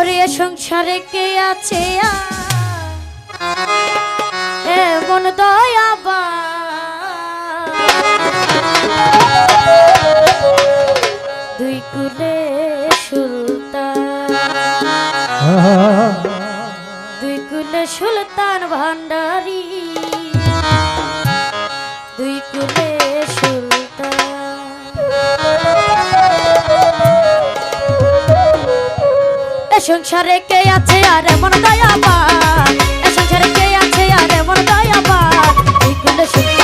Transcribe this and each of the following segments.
ওরে সংসারে কে আছে এমন দয়াবা দুই কুলে সুলতান। দুই কুলে সুলতান ভান্ডারি সংসারে কে আছে আর এমন দয়াবা এ সংসারে কে আছে আর এমন দয়াবা এই সুলতান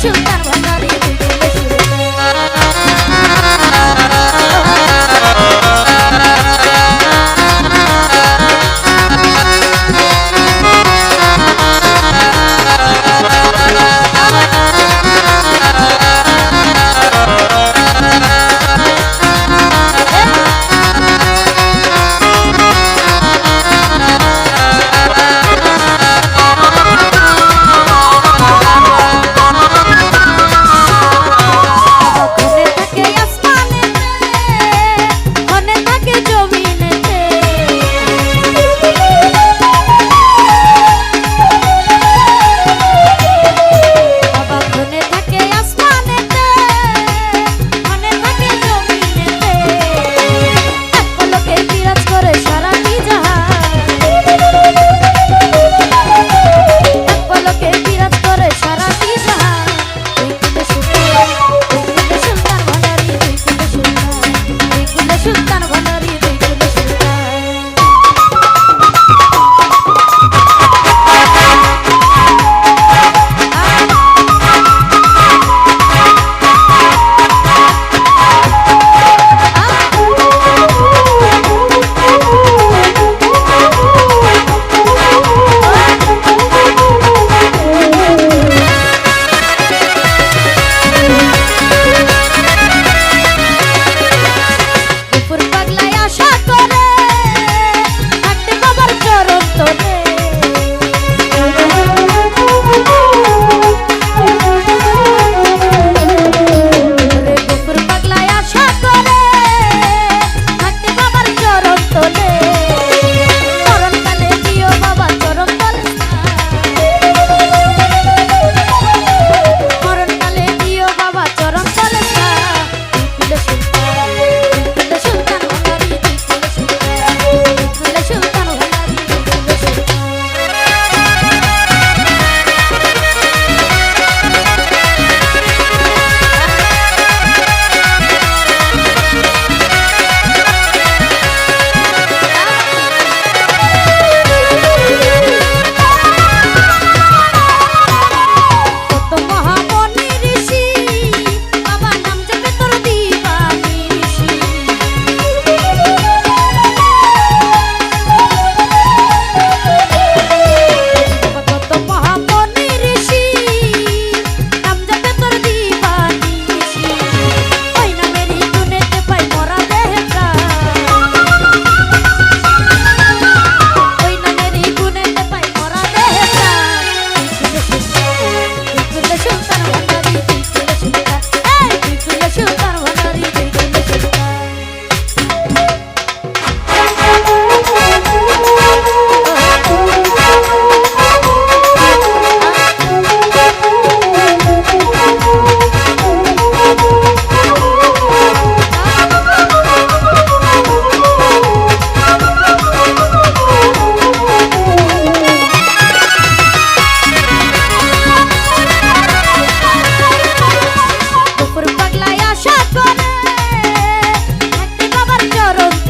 সুলতান